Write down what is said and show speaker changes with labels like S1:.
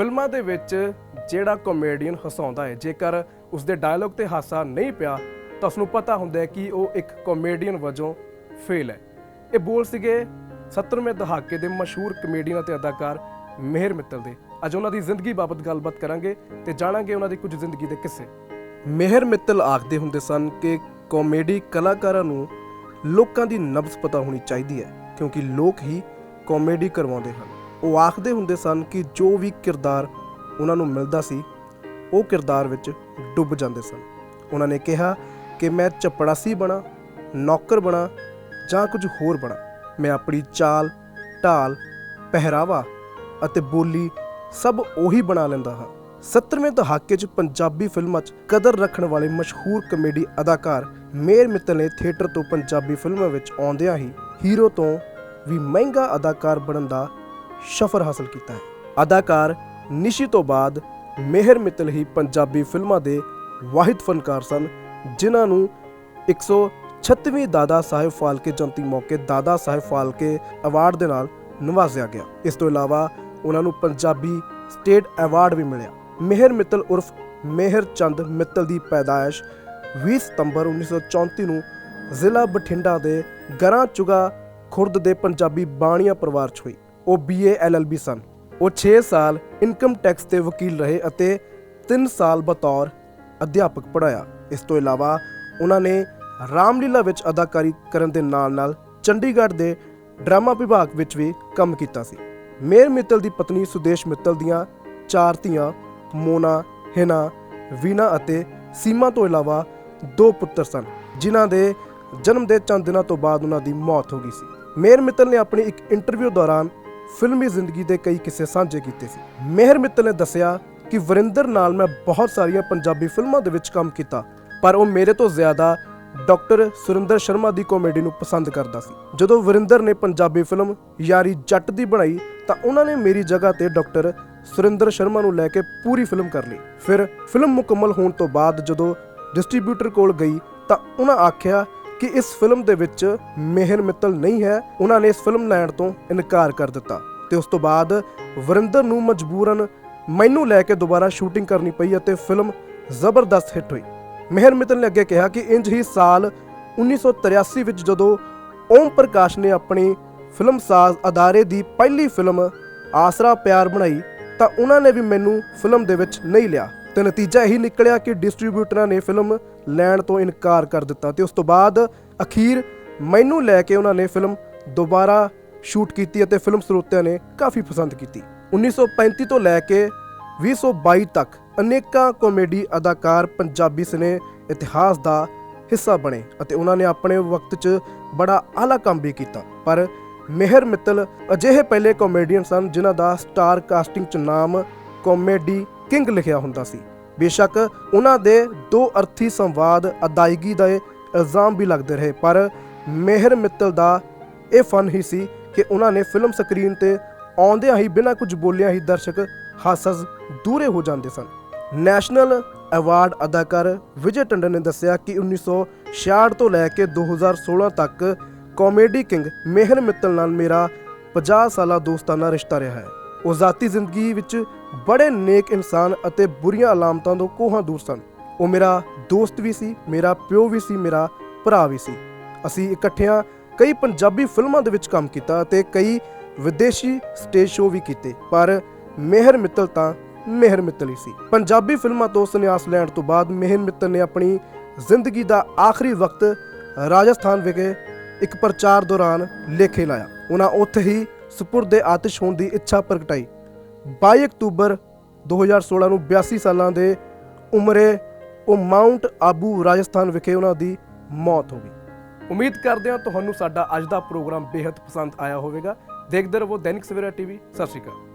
S1: ਫਿਲਮਾਂ ਦੇ ਵਿੱਚ ਜਿਹੜਾ ਕਾਮੇਡੀਅਨ ਹਸਾਉਂਦਾ ਹੈ, ਜੇਕਰ ਉਸਦੇ ਡਾਇਲੌਗ ਤੇ ਹਾਸਾ ਨਹੀਂ ਪਿਆ, ਤਾਂ ਉਸ ਨੂੰ ਪਤਾ ਹੁੰਦਾ ਹੈ ਕਿ ਉਹ ਇੱਕ ਕਾਮੇਡੀਅਨ ਵਜੋਂ ਫੇਲ ਹੈ। ਇਹ ਬੋਲ ਸੀਗੇ 70ਵੇਂ ਦਹਾਕੇ ਦੇ ਮਸ਼ਹੂਰ ਕਮੇਡੀਅਨ ਅਤੇ ਅਦਾਕਾਰ ਮਿਹਰ ਮਿੱਤਲ ਦੇ। ਅੱਜ ਉਹਨਾਂ ਦੀ ਜ਼ਿੰਦਗੀ ਬਾਬਤ ਗੱਲਬਾਤ ਕਰਾਂਗੇ ਤੇ ਜਾਣਾਂਗੇ ਉਹਨਾਂ ਦੀ ਕੁਝ ਜ਼ਿੰਦਗੀ ਦੇ ਕਿੱਸੇ। ਮਿਹਰ ਮਿੱਤਲ ਆਖਦੇ ਹੁੰਦੇ ਸਨ ਕਿ ਕਾਮੇਡੀ ਕਲਾਕਾਰਾਂ ਨੂੰ ਲੋਕਾਂ ਦੀ ਨਬਜ਼ ਪਤਾ ਹੋਣੀ ਚਾਹੀਦੀ ਹੈ, ਕਿਉਂਕਿ ਲੋਕ ਹੀ ਕਾਮੇਡੀ ਕਰਵਾਉਂਦੇ ਹਨ। ਉਹ ਆਖਦੇ ਹੁੰਦੇ ਸਨ ਕਿ ਜੋ ਵੀ ਕਿਰਦਾਰ ਉਹਨਾਂ ਨੂੰ ਮਿਲਦਾ ਸੀ, ਉਹ ਕਿਰਦਾਰ ਵਿੱਚ ਡੁੱਬ ਜਾਂਦੇ ਸਨ। ਉਹਨਾਂ ਨੇ ਕਿਹਾ ਕਿ ਮੈਂ ਚਪੜਾਸੀ ਬਣਾ, ਨੌਕਰ ਬਣਾ ਜਾਂ ਕੁਝ ਹੋਰ ਬਣਾ। ਮੈਂ ਆਪਣੀ ਚਾਲ, ਢਾਲ, ਪਹਿਰਾਵਾ ਅਤੇ ਬੋਲੀ ਸਭ ਉਹੀ ਬਣਾ ਲੈਂਦਾ ਹਾਂ। 70ਵੇਂ ਦਹਾਕੇ 'ਚ ਪੰਜਾਬੀ ਫਿਲਮਾਂ 'ਚ ਕਦਰ ਰੱਖਣ ਵਾਲੇ ਮਸ਼ਹੂਰ ਕਮੇਡੀ ਅਦਾਕਾਰ ਮੇਰ ਮਿੱਤਲ ਨੇ ਥੀਏਟਰ ਤੋਂ ਪੰਜਾਬੀ ਫਿਲਮਾਂ ਵਿੱਚ ਆਉਂਦਿਆਂ ਹੀ ਹੀਰੋ ਤੋਂ ਵੀ ਮਹਿੰਗਾ ਅਦਾਕਾਰ ਬਣਨ ਦਾ ਸਫ਼ਰ ਹਾਸਲ ਕੀਤਾ ਹੈ। ਅਦਾਕਾਰ ਨਿਸ਼ੀ ਤੋਂ ਬਾਅਦ ਮੇਹਰ ਮਿੱਤਲ ਹੀ ਪੰਜਾਬੀ ਫਿਲਮਾਂ ਦੇ ਵਾਹਿਦ ਫਨਕਾਰ ਸਨ, ਜਿਨ੍ਹਾਂ ਨੂੰ 136ਵੀਂ ਦਾਦਾ ਸਾਹਿਬ ਫਾਲਕੇ ਜਯੰਤੀ ਮੌਕੇ ਦਾਦਾ ਸਾਹਿਬ ਫਾਲਕੇ ਅਵਾਰਡ ਦੇ ਨਾਲ ਨਵਾਜ਼ਿਆ ਗਿਆ। ਇਸ ਤੋਂ ਇਲਾਵਾ ਉਹਨਾਂ ਨੂੰ ਪੰਜਾਬੀ ਸਟੇਟ ਅਵਾਰਡ ਵੀ ਮਿਲਿਆ। ਮਿਹਰ ਮਿੱਤਲ ਉਰਫ ਮਿਹਰ ਚੰਦ ਮਿੱਤਲ ਦੀ ਪੈਦਾਇਸ਼ 20 ਸਤੰਬਰ 1934 ਨੂੰ ਜ਼ਿਲ੍ਹਾ ਬਠਿੰਡਾ ਦੇ ਗਰਾਂ ਚੁਗਾ ਖੁਰਦ ਦੇ ਪੰਜਾਬੀ ਬਾਣੀਆ ਪਰਿਵਾਰ 'ਚ ਹੋਈ। ਉਹ ਬੀਏ ਐਲਐਲਬੀ ਸਨ। ਉਹ 6 ਸਾਲ ਇਨਕਮ ਟੈਕਸ ਦੇ ਵਕੀਲ ਰਹੇ ਅਤੇ 3 ਸਾਲ ਬਤੌਰ ਅਧਿਆਪਕ ਪੜਾਇਆ ਇਸ ਤੋਂ ਇਲਾਵਾ ਉਹਨਾਂ ਨੇ ਰਾਮਲੀਲਾ ਵਿੱਚ ਅਦਾਕਾਰੀ ਕਰਨ ਦੇ ਨਾਲ-ਨਾਲ ਚੰਡੀਗੜ੍ਹ ਦੇ ਡਰਾਮਾ ਵਿਭਾਗ ਵਿੱਚ ਵੀ ਕੰਮ ਕੀਤਾ ਸੀ। ਮੇਰ ਮਿੱਤਲ ਦੀ ਪਤਨੀ ਸੁਦੇਸ਼ ਮਿੱਤਲ ਦੀਆਂ ਚਾਰ ਧੀਆਂ ਮੋਨਾ, ਹਿਨਾ, ਵੀਨਾ ਅਤੇ ਸੀਮਾ ਤੋਂ ਇਲਾਵਾ ਦੋ ਪੁੱਤਰ ਸਨ, ਜਿਨ੍ਹਾਂ ਦੇ ਜਨਮ ਦੇ ਚੰਦ ਦਿਨਾਂ ਤੋਂ ਬਾਅਦ ਉਹਨਾਂ ਦੀ ਮੌਤ ਹੋ ਗਈ ਸੀ। ਮੇਰ ਮਿੱਤਲ ਨੇ ਆਪਣੀ ਇੱਕ ਇੰਟਰਵਿਊ ਦੌਰਾਨ ਫਿਲਮੀ ਜ਼ਿੰਦਗੀ ਦੇ ਕਈ ਕਿੱਸੇ ਸਾਂਝੇ ਕੀਤੇ ਸੀ। ਮਿਹਰ ਮਿੱਤਲ ਨੇ ਦੱਸਿਆ ਕਿ ਵਰਿੰਦਰ ਨਾਲ ਮੈਂ ਬਹੁਤ ਸਾਰੀਆਂ ਪੰਜਾਬੀ ਫਿਲਮਾਂ ਦੇ ਵਿੱਚ ਕੰਮ ਕੀਤਾ, ਪਰ ਉਹ ਮੇਰੇ ਤੋਂ ਜ਼ਿਆਦਾ ਡਾਕਟਰ ਸੁਰਿੰਦਰ ਸ਼ਰਮਾ ਦੀ ਕਾਮੇਡੀ ਨੂੰ ਪਸੰਦ ਕਰਦਾ ਸੀ। ਜਦੋਂ ਵਰਿੰਦਰ ਨੇ ਪੰਜਾਬੀ ਫਿਲਮ ਯਾਰੀ ਜੱਟ ਦੀ ਬਣਾਈ, ਤਾਂ ਉਹਨਾਂ ਨੇ ਮੇਰੀ ਜਗ੍ਹਾ ਤੇ ਡਾਕਟਰ ਸੁਰਿੰਦਰ ਸ਼ਰਮਾ ਨੂੰ ਲੈ ਕੇ ਪੂਰੀ ਫਿਲਮ ਕਰ ਲਈ। ਫਿਰ ਫਿਲਮ ਮੁਕੰਮਲ ਹੋਣ ਤੋਂ ਬਾਅਦ ਜਦੋਂ ਡਿਸਟ੍ਰੀਬਿਊਟਰ ਕੋਲ ਗਈ, ਤਾਂ ਉਹਨਾਂ ਆਖਿਆ ਕਿ ਇਸ ਫਿਲਮ ਦੇ ਵਿੱਚ ਮਿਹਰ ਮਿੱਤਲ ਨਹੀਂ ਹੈ, ਉਹਨਾਂ ਨੇ ਇਸ ਫਿਲਮ ਲੈਣ ਤੋਂ ਇਨਕਾਰ ਕਰ ਦਿੱਤਾ। ਤੇ ਉਸ ਤੋਂ ਬਾਅਦ ਵਰਿੰਦਰ ਨੂੰ ਮਜਬੂਰਨ ਮੈਨੂੰ ਲੈ ਕੇ ਦੁਬਾਰਾ ਸ਼ੂਟਿੰਗ ਕਰਨੀ ਪਈ ਅਤੇ ਫਿਲਮ ਜ਼ਬਰਦਸਤ ਹਿੱਟ ਹੋਈ। ਮਿਹਰ ਮਿੱਤਲ ਨੇ ਅੱਗੇ ਕਿਹਾ ਕਿ ਇੰਜ ਹੀ ਸਾਲ 1983 ਵਿੱਚ ਜਦੋਂ ਓਮ ਪ੍ਰਕਾਸ਼ ਨੇ ਆਪਣੀ ਫਿਲਮ ਸਾਜ਼ ਅਦਾਰੇ ਦੀ ਪਹਿਲੀ ਫਿਲਮ ਆਸਰਾ ਪਿਆਰ ਬਣਾਈ, ਤਾਂ ਉਹਨਾਂ ਨੇ ਵੀ ਮੈਨੂੰ ਫਿਲਮ ਦੇ ਵਿੱਚ ਨਹੀਂ ਲਿਆ। ਤੇ ਨਤੀਜਾ ਇਹੀ ਨਿਕਲਿਆ ਕਿ ਡਿਸਟ੍ਰੀਬਿਊਟਰਾਂ ਨੇ ਫਿਲਮ ਲੈਣ ਤੋਂ ਇਨਕਾਰ ਕਰ ਦਿੱਤਾ ਤੇ ਉਸ ਤੋਂ ਬਾਅਦ ਅਖੀਰ ਮੈਨੂੰ ਲੈ ਕੇ ਉਹਨਾਂ ਨੇ ਫਿਲਮ ਦੁਬਾਰਾ ਸ਼ੂਟ ਕੀਤੀ ਅਤੇ ਫਿਲਮ ਸਰੋਤਿਆਂ ਨੇ ਕਾਫੀ ਪਸੰਦ ਕੀਤੀ। 1935 ਤੋਂ ਲੈ ਕੇ 2022 ਤੱਕ ਅਨੇਕਾਂ ਕਾਮੇਡੀ ਅਦਾਕਾਰ ਪੰਜਾਬੀ ਸਿਨੇ ਇਤਿਹਾਸ ਦਾ ਹਿੱਸਾ ਬਣੇ ਅਤੇ ਉਹਨਾਂ ਨੇ ਆਪਣੇ ਵਕਤ 'ਚ ਬੜਾ ਆਲਾ ਕੰਮ ਵੀ ਕੀਤਾ। ਪਰ ਮਿਹਰ ਮਿੱਤਲ ਅਜਿਹੇ ਪਹਿਲੇ ਕਾਮੇਡੀਅਨ ਸਨ ਜਿਨ੍ਹਾਂ ਦਾ ਸਟਾਰ ਕਾਸਟਿੰਗ 'ਚ ਨਾਮ ਕਾਮੇਡੀ ਕਿੰਗ ਲਿਖਿਆ ਹੁੰਦਾ ਸੀ। ਬੇਸ਼ੱਕ ਉਹਨਾਂ ਦੇ ਦੋ ਅਰਥੀ ਸੰਵਾਦ ਅਦਾਇਗੀ ਦੇ ਇਲਜ਼ਾਮ ਵੀ ਲੱਗਦੇ ਰਹੇ, ਪਰ ਮਿਹਰ ਮਿੱਤਲ ਦਾ ਇਹ ਫਨ ਹੀ ਸੀ ਕਿ ਉਹਨਾਂ ਨੇ ਫਿਲਮ ਸਕਰੀਨ ਤੇ ਆਉਂਦਿਆਂ ਹੀ ਬਿਨਾਂ ਕੁਝ ਬੋਲਿਆਂ ਹੀ ਦਰਸ਼ਕ ਹਾਸਸ ਦੂਰੇ ਹੋ ਜਾਂਦੇ ਸਨ। ਨੈਸ਼ਨਲ ਅਵਾਰਡ ਅਦਾਕਾਰ ਵਿਜੇ ਟੰਡਨ ਨੇ ਦੱਸਿਆ ਕਿ 1966 ਤੋਂ ਲੈ ਕੇ 2016 ਤੱਕ ਕਾਮੇਡੀ ਕਿੰਗ ਮਿਹਰ ਮਿੱਤਲ ਨਾਲ ਮੇਰਾ 50 ਸਾਲਾ ਦੋਸਤਾਨਾ ਰਿਸ਼ਤਾ ਰਿਹਾ ਹੈ। ਉਹ ਜ਼ਾਤੀ ਜ਼ਿੰਦਗੀ ਵਿੱਚ ਬੜੇ ਨੇਕ ਇਨਸਾਨ ਅਤੇ ਬੁਰੀਆਂ ਅਲਾਮਤਾਂ ਤੋਂ ਕੋਹਾਂ ਦੂਰ ਸਨ। ਉਹ ਮੇਰਾ ਦੋਸਤ ਵੀ ਸੀ, ਮੇਰਾ ਪਿਓ ਵੀ ਸੀ, ਮੇਰਾ ਭਰਾ ਵੀ ਸੀ। ਅਸੀਂ ਇਕੱਠਿਆਂ ਕਈ ਪੰਜਾਬੀ ਫਿਲਮਾਂ ਦੇ ਵਿੱਚ ਕੰਮ ਕੀਤਾ ਅਤੇ ਕਈ ਵਿਦੇਸ਼ੀ ਸਟੇਜ ਸ਼ੋਅ ਵੀ ਕੀਤੇ, ਪਰ ਮਿਹਰ ਮਿੱਤਲ ਤਾਂ ਮਿਹਰ ਮਿੱਤਲ ਹੀ ਸੀ। ਪੰਜਾਬੀ ਫਿਲਮਾਂ ਤੋਂ ਸੰਨਿਆਸ ਲੈਣ ਤੋਂ ਬਾਅਦ ਮਿਹਰ ਮਿੱਤਲ ਨੇ ਆਪਣੀ ਜ਼ਿੰਦਗੀ ਦਾ ਆਖਰੀ ਵਕਤ ਰਾਜਸਥਾਨ ਵਿਖੇ ਇੱਕ ਪ੍ਰਚਾਰ ਦੌਰਾਨ ਲੇਖੇ ਲਾਇਆ। ਉਹਨਾਂ ਉੱਥੇ ਹੀ ਸਪੁਰਦੇ ਆਤਿਸ਼ ਹੋਣ ਦੀ ਇੱਛਾ ਪ੍ਰਗਟਾਈ 22 ਅਕਤੂਬਰ 2016 ਨੂੰ 82 ਸਾਲਾਂ ਦੇ ਉਮਰੇ ਉਹ ਮਾਉਂਟ ਆਬੂ ਰਾਜਸਥਾਨ ਵਿਖੇ ਉਹਨਾਂ ਦੀ ਮੌਤ ਹੋ ਗਈ। ਉਮੀਦ ਕਰਦੇ ਹਾਂ ਤੁਹਾਨੂੰ ਸਾਡਾ ਅੱਜ ਦਾ ਪ੍ਰੋਗਰਾਮ ਬੇहद ਪਸੰਦ ਆਇਆ ਹੋਵੇਗਾ। ਦੇਖਦੇ ਰਹੋ ਦੈਨਿਕ ਸਵੇਰਾ ਟੀਵੀ। ਸਤਿ ਸ਼੍ਰੀ ਅਕਾਲ।